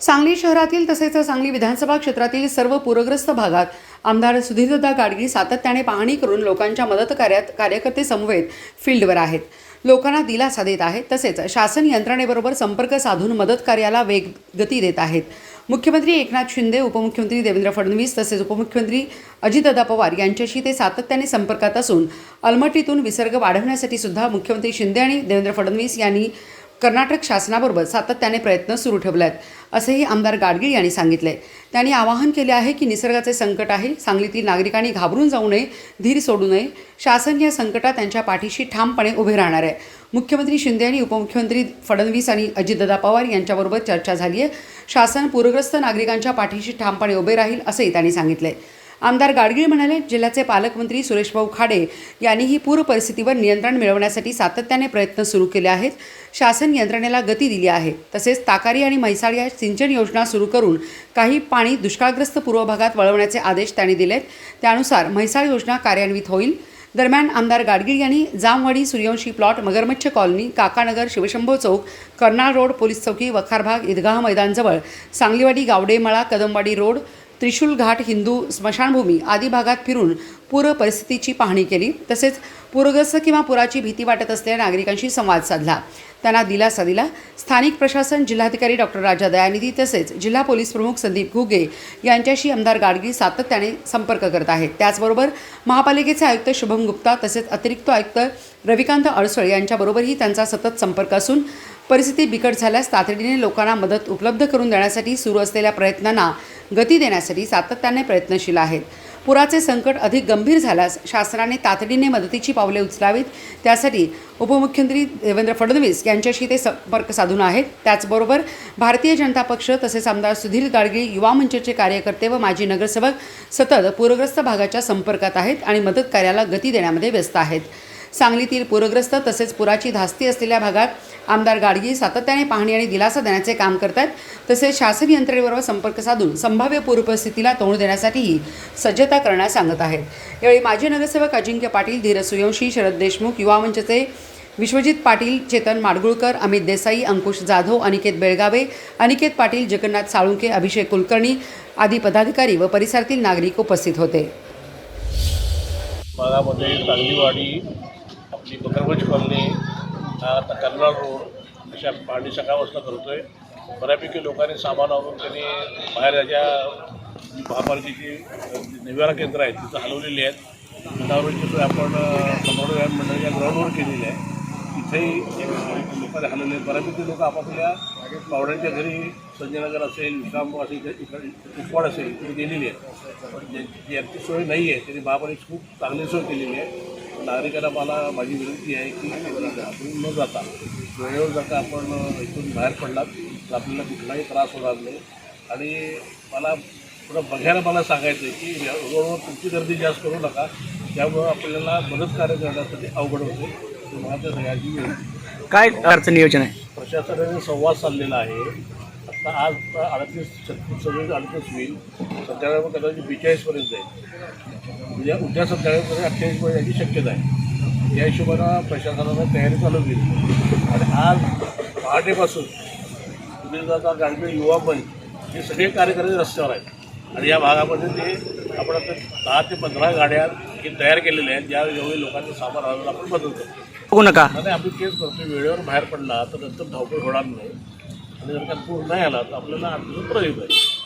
सांगली शहरातील तसेच सांगली विधानसभा क्षेत्रातील सर्व पूरग्रस्त भागात आमदार सुधीरदा गाडगी सातत्याने पाहणी करून लोकांच्या मदत कार्यात कार्यकर्ते समवेत फील्डवर आहेत. लोकांना दिलासा देत आहेत. तसेच शासन यंत्रणेबरोबर संपर्क साधून मदत कार्याला वेग गती देत आहेत. मुख्यमंत्री एकनाथ शिंदे उपमुख्यमंत्री देवेंद्र फडणवीस तसेच उपमुख्यमंत्री अजितदादा पवार यांच्याशी ते सातत्याने संपर्कात असून अलमटीतून विसर्ग वाढवण्यासाठी सुद्धा मुख्यमंत्री शिंदे आणि देवेंद्र फडणवीस यांनी कर्नाटक शासनाबरोबर सातत्याने प्रयत्न सुरू ठेवले आहेत असेही आमदार गाडगीळ यांनी सांगितले त्यांनी आवाहन केले आहे की निसर्गाचे संकट आहे सांगलीतील नागरिकांनी घाबरून जाऊ नये धीर सोडू नये. शासन या संकटात त्यांच्या पाठीशी ठामपणे उभे राहणार आहे. मुख्यमंत्री शिंदे आणि उपमुख्यमंत्री फडणवीस आणि अजितदादा पवार यांच्याबरोबर चर्चा झाली आहे शासन पूरग्रस्त नागरिकांच्या पाठीशी ठामपणे उभे राहील असंही त्यांनी सांगितले आमदार गाडगीळ म्हणाले जिल्ह्याचे पालकमंत्री सुरेशभाऊ खाडे यांनीही पूर परिस्थितीवर नियंत्रण मिळवण्यासाठी सातत्याने प्रयत्न सुरू केले आहेत. शासन यंत्रणेला गती दिली आहे. तसेच ताकारी आणि म्हैसाळ या सिंचन योजना सुरू करून काही पाणी दुष्काळग्रस्त पूर्व भागात वळवण्याचे आदेश त्यांनी दिलेत. त्यानुसार म्हैसाळ योजना कार्यान्वित होईल. दरम्यान आमदार गाडगीळ यांनी जामवाडी सूर्यवंशी प्लॉट मगरमच्छ कॉलनी काकानगर शिवशंभो चौक कर्नाळ रोड पोलीस चौकी वखारभाग ईदगाह मैदानजवळ सांगलीवाडी गावडेमळा कदमवाडी रोड त्रिशूल घाट हिंदू स्मशानभूमी आदी भागात फिरून पूर परिस्थितीची पाहणी केली. तसेच पूरग्रस्त किंवा पुराची भीती वाटत असलेल्या नागरिकांशी संवाद साधला. त्यांना दिलासा दिला. स्थानिक प्रशासन जिल्हाधिकारी डॉक्टर राजा दयानिधी तसेच जिल्हा पोलीस प्रमुख संदीप घुगे यांच्याशी आमदार गाडगी सातत्याने संपर्क करत आहेत. त्याचबरोबर महापालिकेचे आयुक्त शुभम गुप्ता तसेच अतिरिक्त आयुक्त रविकांत अडसळ यांच्याबरोबरही त्यांचा सतत संपर्क असून परिस्थिती बिकट झाल्यास तातडीने लोकांना मदत उपलब्ध करून देण्यासाठी सुरू असलेल्या प्रयत्नांना गती देण्यासाठी सातत्याने प्रयत्नशील आहेत. पुराचे संकट अधिक गंभीर झाल्यास शासनाने तातडीने मदतीची पावले उचलावीत. त्यासाठी उपमुख्यमंत्री देवेंद्र फडणवीस यांच्याशी ते संपर्क साधून आहेत. त्याचबरोबर भारतीय जनता पक्ष तसेच आमदार सुधीर गाडगीळ युवा मंचचे कार्यकर्ते व माजी नगरसेवक सतत पूरग्रस्त भागाच्या संपर्कात आहेत आणि मदत कार्याला गती देण्यामध्ये व्यस्त आहेत. सांगलीतील पूरग्रस्त तसेच पुराची धास्ती असलेल्या भागात आमदार गाडगी सातत्याने पाहणी आणि दिलासा देण्याचे काम करतात तसेच शासन यंत्रणेबरोबर संपर्क साधून संभाव्य पूरपरिस्थितीला तोंड देण्यासाठीही सज्जता करण्यास सांगत आहेत. यावेळी माजी नगरसेवक अजिंक्य पाटील धीरज सूर्यवंशी शरद देशमुख युवा मंचचे विश्वजित पाटील चेतन माडगुळकर अमित देसाई अंकुश जाधव अनिकेत बेळगावे अनिकेत पाटील जगन्नाथ साळुंके अभिषेक कुलकर्णी आदी पदाधिकारी व परिसरातील नागरिक उपस्थित होते. मी चांगलीवाडी बकरवच कॉलनी आता कर्नाळ रोड अशा पाणी सकाळपासून करतो आहे बऱ्यापैकी लोकांनी सामान आणून त्यांनी बाहेर ज्या जी महापालिकेची निवारा केंद्र आहेत तिथं हलवलेली आहेत. त्यावरची सोय आपण कमांडो व्यायाम मंडळाच्या ग्राउंडवर केलेली आहे. तिथेही लोकांनी हलवले बऱ्यापैकी लोक आपापल्या पावड्यांच्या घरी संजयनगर असेल विश्रामपूर असेल इकडे इकडे कुपवाड असेल इकडे गेलेली आहे पण ज्यांची सोय नाही आहे त्यांनी महापालिकेची खूप चांगली सोय केलेली आहे. नागरिकांना मला माझी विनंती आहे की आपण न जाता वेळेवर का आपण इथून बाहेर पडलात तर आपल्याला कुठलाही त्रास होणार नाही. आणि मला थोडं बघायला मला सांगायचं आहे की रोडवर तुमची गर्दी जास्त करू नका. त्यामुळं आपल्याला मदत कार्य करण्यासाठी अवघड होते. तर मला त्या सगळ्यांची काय अर्थ नियोजन आहे? प्रशासनाने संवाद चाललेला आहे. आता आज अडतीस छत्तीस सव्वीस अडतीस होईल संध्याकाळी कदाचित बेचाळीसपर्यंत जाईल. उद्या उद्या संध्याकाळपर्यंत अठ्ठेचाळीसपर्यंत याची शक्यता आहे. या हिशोबानं प्रशासनानं तयारी चालू केली. आणि आज पहाटेपासून सुधीरदादा गाडगे युवा मंच हे सगळे कार्यकर्ते रस्त्यावर आहेत. आणि या भागामध्ये ते आपण आता दहा ते पंधरा गाड्या हे तयार केलेल्या आहेत. ज्या जेवढे लोकांचं सामान आणून आपण बदल करतो. बघू नका. नाही आम्ही तेच करतो वेळेवर बाहेर पडला तर नंतर धावपळ होणार नाही. आणि जर का पूर नाही आला तर आपल्याला आठ प्रवेश आहे